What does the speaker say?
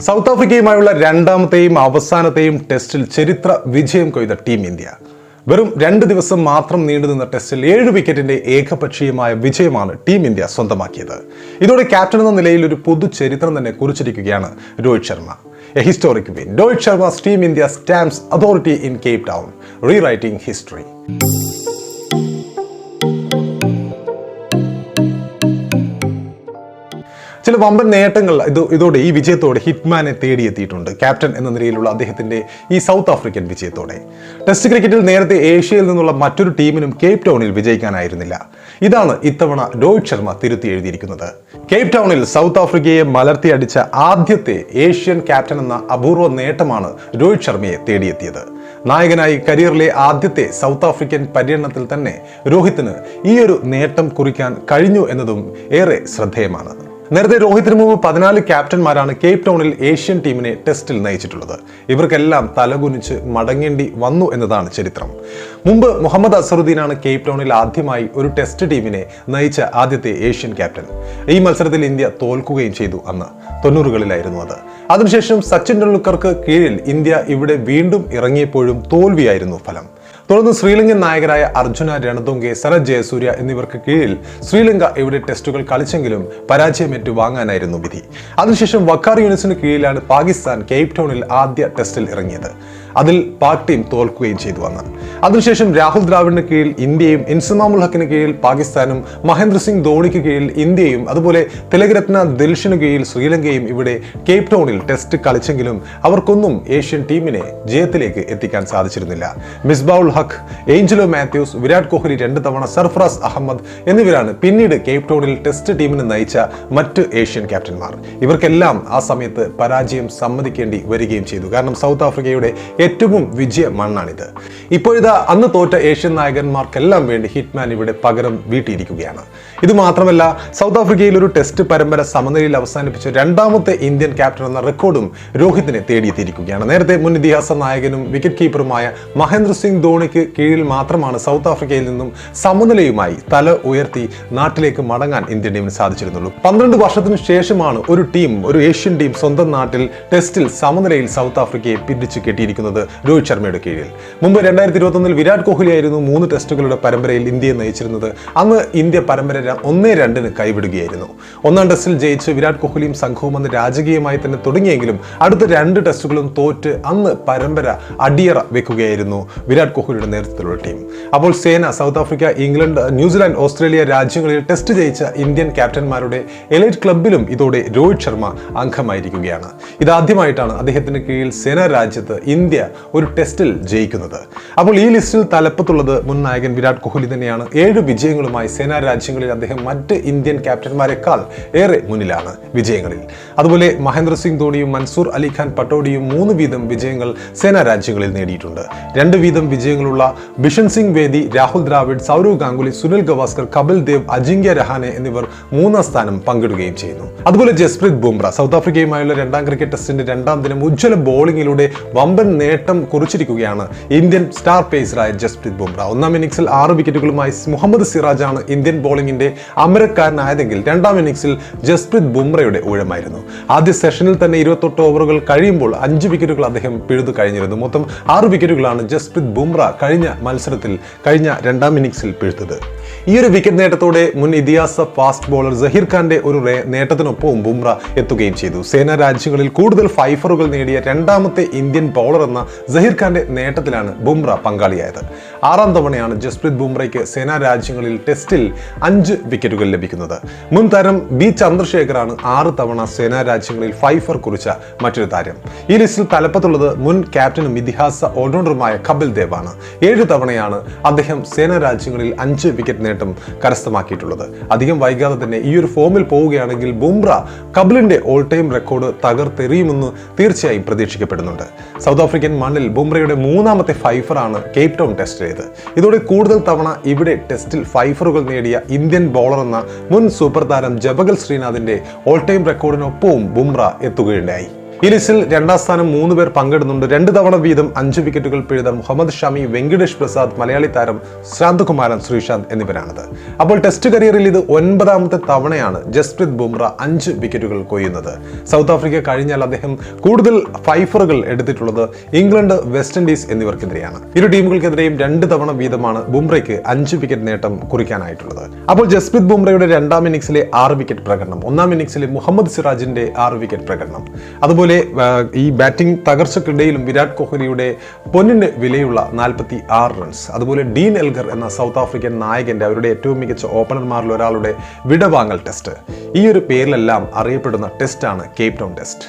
South ആഫ്രിക്കയുമായുള്ള രണ്ടാമത്തെയും അവസാനത്തെയും ടെസ്റ്റിൽ ചരിത്ര വിജയം കൊയ്ത ടീം ഇന്ത്യ. വെറും രണ്ട് ദിവസം മാത്രം നീണ്ടുനിന്ന ടെസ്റ്റിൽ ഏഴ് വിക്കറ്റിന്റെ ഏകപക്ഷീയമായ വിജയമാണ് ടീം ഇന്ത്യ സ്വന്തമാക്കിയത്. ഇതോടെ ക്യാപ്റ്റൻ എന്ന നിലയിൽ ഒരു പുതു ചരിത്രം തന്നെ കുറിച്ചിരിക്കുകയാണ് Rohit Sharma. A historic win. Rohit Sharma team India stamps authority in Cape Town. Rewriting history. ചില വമ്പൻ നേട്ടങ്ങൾ ഇത് ഇതോടെ ഈ വിജയത്തോടെ ഹിറ്റ്മാനെ തേടിയെത്തിയിട്ടുണ്ട്. ക്യാപ്റ്റൻ എന്ന നിലയിലുള്ള അദ്ദേഹത്തിന്റെ ഈ സൗത്ത് ആഫ്രിക്കൻ വിജയത്തോടെ. ടെസ്റ്റ് ക്രിക്കറ്റിൽ നേരത്തെ ഏഷ്യയിൽ നിന്നുള്ള മറ്റൊരു ടീമിനും കേപ് ടൗണിൽ വിജയിക്കാനായിരുന്നില്ല. ഇതാണ് ഇത്തവണ രോഹിത് ശർമ്മ തിരുത്തി എഴുതിയിരിക്കുന്നത്. കേപ് ടൗണിൽ സൗത്ത് ആഫ്രിക്കയെ മലർത്തിയടിച്ച ആദ്യത്തെ ഏഷ്യൻ ക്യാപ്റ്റൻ എന്ന അപൂർവ നേട്ടമാണ് രോഹിത് ശർമ്മയെ തേടിയെത്തിയത്. നായകനായി കരിയറിലെ ആദ്യത്തെ സൗത്ത് ആഫ്രിക്കൻ പര്യടനത്തിൽ തന്നെ രോഹിത്തിന് ഈ ഒരു നേട്ടം കുറിക്കാൻ കഴിഞ്ഞു എന്നതും ഏറെ ശ്രദ്ധേയമാണ്. നേരത്തെ രോഹിത്തിന് മുമ്പ് പതിനാല് ക്യാപ്റ്റന്മാരാണ് കേപ് ടൗണിൽ ഏഷ്യൻ ടീമിനെ ടെസ്റ്റിൽ നയിച്ചിട്ടുള്ളത്. ഇവർക്കെല്ലാം തലകുനിച്ച് മടങ്ങേണ്ടി വന്നു എന്നതാണ് ചരിത്രം. മുമ്പ് മുഹമ്മദ് അസറുദ്ദീനാണ് കേപ് ടൗണിൽ ആദ്യമായി ഒരു ടെസ്റ്റ് ടീമിനെ നയിച്ച ആദ്യത്തെ ഏഷ്യൻ ക്യാപ്റ്റൻ. ഈ മത്സരത്തിൽ ഇന്ത്യ തോൽക്കുകയും ചെയ്തു അന്ന്. തൊണ്ണൂറുകളിലായിരുന്നു അത്. അതിനുശേഷം സച്ചിൻ ടെണ്ടുൽക്കർക്ക് കീഴിൽ ഇന്ത്യ ഇവിടെ വീണ്ടും ഇറങ്ങിയപ്പോഴും തോൽവിയായിരുന്നു ഫലം. തുടർന്ന് ശ്രീലങ്കൻ നായകരായ അർജുന രണതുംഗെ സനത് ജയസൂര്യ എന്നിവർക്ക് കീഴിൽ ശ്രീലങ്ക ഇവിടെ ടെസ്റ്റുകൾ കളിച്ചെങ്കിലും പരാജയമേറ്റു വാങ്ങാനായിരുന്നു വിധി. അതിനുശേഷം വക്കാർ യൂണിസിന് കീഴിലാണ് പാകിസ്ഥാൻ കേപ് ടൗണിൽ ആദ്യ ടെസ്റ്റിൽ ഇറങ്ങിയത്. അതിൽ പാക് ടീം തോൽക്കുകയും ചെയ്തു വന്ന് അതിനുശേഷം രാഹുൽ ദ്രാവിഡിന് കീഴിൽ ഇന്ത്യയും ഇൻസമാമുൽ ഹക്കിന് കീഴിൽ പാകിസ്ഥാനും മഹേന്ദ്ര സിംഗ് ധോണിക്ക് കീഴിൽ ഇന്ത്യയും അതുപോലെ തിലകരത്ന ദിൽഷിന് കീഴിൽ ശ്രീലങ്കയും ഇവിടെ കേപ് ടൗണിൽ ടെസ്റ്റ് കളിച്ചെങ്കിലും അവർക്കൊന്നും ഏഷ്യൻ ടീമിനെ ജയത്തിലേക്ക് എത്തിക്കാൻ സാധിച്ചിരുന്നില്ല. മിസ്ബാഉൽ ഹക്ക് ഏഞ്ചലോ മാത്യൂസ് വിരാട് കോഹ്ലി രണ്ട് തവണ സർഫറാസ് അഹമ്മദ് എന്നിവരാണ് പിന്നീട് കേപ് ടൗണിൽ ടെസ്റ്റ് ടീമിനെ നയിച്ച മറ്റ് ഏഷ്യൻ ക്യാപ്റ്റന്മാർ. ഇവർക്കെല്ലാം ആ സമയത്ത് പരാജയം സമ്മതിക്കേണ്ടി വരികയും ചെയ്തു. കാരണം സൗത്ത് ആഫ്രിക്കയുടെ ഏറ്റവും വിജയ മണ്ണാണിത്. ഇപ്പോഴിതാ അന്ന് തോറ്റ ഏഷ്യൻ നായകന്മാർക്കെല്ലാം വേണ്ടി ഹിറ്റ്മാൻ ഇവിടെ പകരം വീട്ടിയിരിക്കുകയാണ്. ഇത് മാത്രമല്ല സൗത്ത് ആഫ്രിക്കയിൽ ഒരു ടെസ്റ്റ് പരമ്പര സമനിലയിൽ അവസാനിപ്പിച്ച രണ്ടാമത്തെ ഇന്ത്യൻ ക്യാപ്റ്റൻ എന്ന റെക്കോർഡും രോഹിത്തിനെ തേടിയെത്തിയിരിക്കുകയാണ്. നേരത്തെ മുൻ ഇതിഹാസ നായകനും വിക്കറ്റ് കീപ്പറുമായ മഹേന്ദ്ര സിംഗ് ധോണിക്ക് കീഴിൽ മാത്രമാണ് സൗത്ത് ആഫ്രിക്കയിൽ നിന്നും സമനിലയുമായി തല ഉയർത്തി നാട്ടിലേക്ക് മടങ്ങാൻ ഇന്ത്യൻ ടീമിന് സാധിച്ചിരുന്നുള്ളൂ. പന്ത്രണ്ട് വർഷത്തിന് ശേഷമാണ് ഒരു ടീം ഒരു ഏഷ്യൻ ടീം സ്വന്തം നാട്ടിൽ ടെസ്റ്റിൽ സമനിലയിൽ സൗത്ത് ആഫ്രിക്കയെ പിടിച്ചു കെട്ടിയിരിക്കുന്നത്. രോഹിത് ശർമ്മയുടെ കീഴിൽ. മുമ്പ് രണ്ടായിരത്തി ഇരുപത്തൊന്നിൽ വിരാട് കോഹ്ലിയായിരുന്നു മൂന്ന് ടെസ്റ്റുകളുടെ പരമ്പരയിൽ ഇന്ത്യയെ നയിച്ചിരുന്നത്. അന്ന് ഇന്ത്യ പരമ്പര ഒന്നേ രണ്ടിന് കൈവിടുകയായിരുന്നു. ഒന്നാം ടെസ്റ്റിൽ ജയിച്ച് വിരാട് കോഹ്ലിയും സംഘവും അന്ന് രാജകീയമായി തന്നെ തുടങ്ങിയെങ്കിലും അടുത്ത രണ്ട് ടെസ്റ്റുകളും തോറ്റ് അന്ന് പരമ്പര അടിയറ വെക്കുകയായിരുന്നു വിരാട് കോഹ്ലിയുടെ നേതൃത്വത്തിലുള്ള ടീം. അപ്പോൾ SENA South Africa England New Zealand Australia രാജ്യങ്ങളിൽ ടെസ്റ്റ് ജയിച്ച ഇന്ത്യൻ ക്യാപ്റ്റന്മാരുടെ എലൈറ്റ് ക്ലബിലും ഇതോടെ രോഹിത് ശർമ്മ അംഗമായിരിക്കുകയാണ്. ഇതാദ്യമായിട്ടാണ് അദ്ദേഹത്തിന് കീഴിൽ സേന രാജ്യത്ത് ഇന്ത്യ ഒരു ടെസ്റ്റിൽ ജയിക്കുന്നത്. അപ്പോൾ ഈ ലിസ്റ്റിൽ തലപ്പത്തുള്ളത് മുൻ നായകൻ വിരാട് കോഹ്ലി തന്നെയാണ്. ഏഴ് വിജയങ്ങളുമായി സേനാ രാജ്യങ്ങളിൽ അദ്ദേഹം മറ്റ് ഇന്ത്യൻ ക്യാപ്റ്റന്മാരെക്കാൾ ഏറെ മുന്നിലാണ് വിജയങ്ങളിൽ. അതുപോലെ മഹേന്ദ്ര സിംഗ് ധോണിയും മൻസൂർ അലിഖാൻ പട്ടോഡിയും മൂന്ന് വീതം വിജയങ്ങൾ സേനാ രാജ്യങ്ങളിൽ നേടിയിട്ടുണ്ട്. രണ്ട് വീതം വിജയങ്ങളുള്ള ബിഷൻ സിംഗ് വേദി രാഹുൽ ദ്രാവിഡ് സൗരവ് ഗാംഗുലി സുനിൽ ഗവാസ്കർ കപിൽ ദേവ് അജിങ്ക്യ രഹാനെ എന്നിവർ മൂന്നാം സ്ഥാനം പങ്കിടുകയും ചെയ്യുന്നു. അതുപോലെ ജസ്പ്രീത് ബുംറ സൗത്ത് ആഫ്രിക്കയുമായുള്ള രണ്ടാം ക്രിക്കറ്റ് ടെസ്റ്റിന്റെ രണ്ടാം ദിനം ഉജ്ജ്വല ബോളിംഗിലൂടെ വമ്പൻ നേട്ടം കുറിച്ചിരിക്കുകയാണ് ഇന്ത്യൻ സ്റ്റാർ പേസറായ ജസ്പ്രീത് ബുംറ. ഒന്നാം ഇന്നിംഗ്സിൽ ആറ് വിക്കറ്റുകളുമായി മുഹമ്മദ് സിറാജാണ് ഇന്ത്യൻ ബോളിംഗിന്റെ അമരക്കാരനായതെങ്കിൽ രണ്ടാം ഇന്നിംഗ്സിൽ ജസ്പ്രീത് ബുംറയുടെ ഊഴമായിരുന്നു. ആദ്യ സെഷനിൽ തന്നെ ഇരുപത്തെട്ട് ഓവറുകൾ കഴിയുമ്പോൾ അഞ്ച് വിക്കറ്റുകൾ അദ്ദേഹം പിഴുതു കഴിഞ്ഞിരുന്നു. മൊത്തം ആറ് വിക്കറ്റുകളാണ് ജസ്പ്രീത് ബുംറ കഴിഞ്ഞ മത്സരത്തിൽ കഴിഞ്ഞ രണ്ടാം ഇന്നിംഗ്സിൽ പിഴുത്തത്. ഈ ഒരു വിക്കറ്റ് നേട്ടത്തോടെ മുൻ ഇതിഹാസ ഫാസ്റ്റ് ബോളർ ജഹീർ ഖാന്റെ ഒരു നേട്ടത്തിനൊപ്പവും ബുംറ എത്തുകയും ചെയ്തു. സേനാ രാജ്യങ്ങളിൽ കൂടുതൽ ഫൈഫറുകൾ നേടിയ രണ്ടാമത്തെ ഇന്ത്യൻ ബോളർ എന്ന സഹീർ ഖാന്റെ നേട്ടത്തിലാണ് ബുംറ പങ്കാളിയായത്. ആറാം തവണയാണ് ജസ്പ്രീത് ബുംറയ്ക്ക് സേനാ രാജ്യങ്ങളിൽ ടെസ്റ്റിൽ അഞ്ച് വിക്കറ്റുകൾ ലഭിക്കുന്നത്. മുൻ താരം ബി ചന്ദ്രശേഖറാണ് ആറ് തവണ സേനാ രാജ്യങ്ങളിൽ ഫൈഫർ കുറിച്ച മറ്റൊരു താരം. ഈ ലിസ്റ്റിൽ തലപ്പത്തുള്ളത് മുൻ ക്യാപ്റ്റനും ഇതിഹാസ ഓൾറൗണ്ടറുമായ കപിൽ ദേവാണ്. ഏഴ് തവണയാണ് അദ്ദേഹം സേനാ രാജ്യങ്ങളിൽ അഞ്ച് വിക്കറ്റ് നേട്ടം കരസ്ഥമാക്കിയിട്ടുള്ളത്. അധികം വൈകാതെ തന്നെ ഈ ഒരു ഫോമിൽ പോവുകയാണെങ്കിൽ ബുംറ കപിലിന്റെ ഓൾ ടൈം റെക്കോർഡ് തകർത്തെറിയുമെന്ന് തീർച്ചയായും പ്രതീക്ഷിക്കപ്പെടുന്നുണ്ട്. സൗത്ത് ആഫ്രിക്കൻ മണ്ണിൽ ബുംറയുടെ മൂന്നാമത്തെ ഫൈഫറാണ് കേപ് ടൗൺ ടെസ്റ്റ് ടെസ്റ്റിലേത് ഇതോടെ കൂടുതൽ തവണ ഇവിടെ ടെസ്റ്റിൽ ഫൈഫറുകൾ നേടിയ ഇന്ത്യൻ ബോളർ എന്ന മുൻ സൂപ്പർ താരം ജബഗൽ ശ്രീനാഥിന്റെ ഓൾ ടൈം റെക്കോർഡിനൊപ്പവും ബുംറ എത്തുകയുണ്ടായി. ഈ ലിസ്റ്റിൽ രണ്ടാം സ്ഥാനം മൂന്ന് പേർ പങ്കിടുന്നുണ്ട്. രണ്ട് തവണ വീതം അഞ്ച് വിക്കറ്റുകൾ പിഴുത മുഹമ്മദ് ഷമി വെങ്കടേഷ് പ്രസാദ് മലയാളി താരം ശ്രാന്തകുമാരൻ ശ്രീശാന്ത് എന്നിവരാണത്. അപ്പോൾ ടെസ്റ്റ് കരിയറിൽ ഇത് ഒൻപതാമത്തെ തവണയാണ് ജസ്പ്രീത് ബുംറ അഞ്ച് വിക്കറ്റുകൾ കൊയ്യുന്നത്. സൗത്ത് ആഫ്രിക്ക കഴിഞ്ഞാൽ അദ്ദേഹം കൂടുതൽ ഫൈഫറുകൾ എടുത്തിട്ടുള്ളത് ഇംഗ്ലണ്ട് വെസ്റ്റ് ഇൻഡീസ് എന്നിവർക്കെതിരെയാണ്. ഇരു ടീമുകൾക്കെതിരെയും രണ്ട് തവണ വീതമാണ് ബുംറയ്ക്ക് അഞ്ച് വിക്കറ്റ് നേട്ടം കുറിക്കാനായിട്ടുള്ളത്. അപ്പോൾ ജസ്പ്രീത് ബുംറയുടെ രണ്ടാം ഇന്നിംഗ്സിലെ ആറ് വിക്കറ്റ് പ്രകടനം ഒന്നാം ഇന്നിംഗ്സിലെ മുഹമ്മദ് സിറാജിന്റെ ആറ് വിക്കറ്റ് പ്രകടനം. അതുപോലെ ആ, ഈ ബാറ്റിംഗ് തകർച്ചക്കിടയിലും വിരാട് കോഹ്ലിയുടെ പൊന്നിന് വിലയുള്ള നാൽപ്പത്തി ആറ് റൺസ് അതുപോലെ ഡീൻ എൽഗർ എന്ന സൗത്ത് ആഫ്രിക്കൻ നായകന്റെ അവരുടെ ഏറ്റവും മികച്ച ഓപ്പണർമാരിൽ ഒരാളുടെ വിടവാങ്ങൽ ടെസ്റ്റ് ഈ ഒരു പേരിലെല്ലാം അറിയപ്പെടുന്ന ടെസ്റ്റാണ് കേപ്പ് ടൗൺ ടെസ്റ്റ്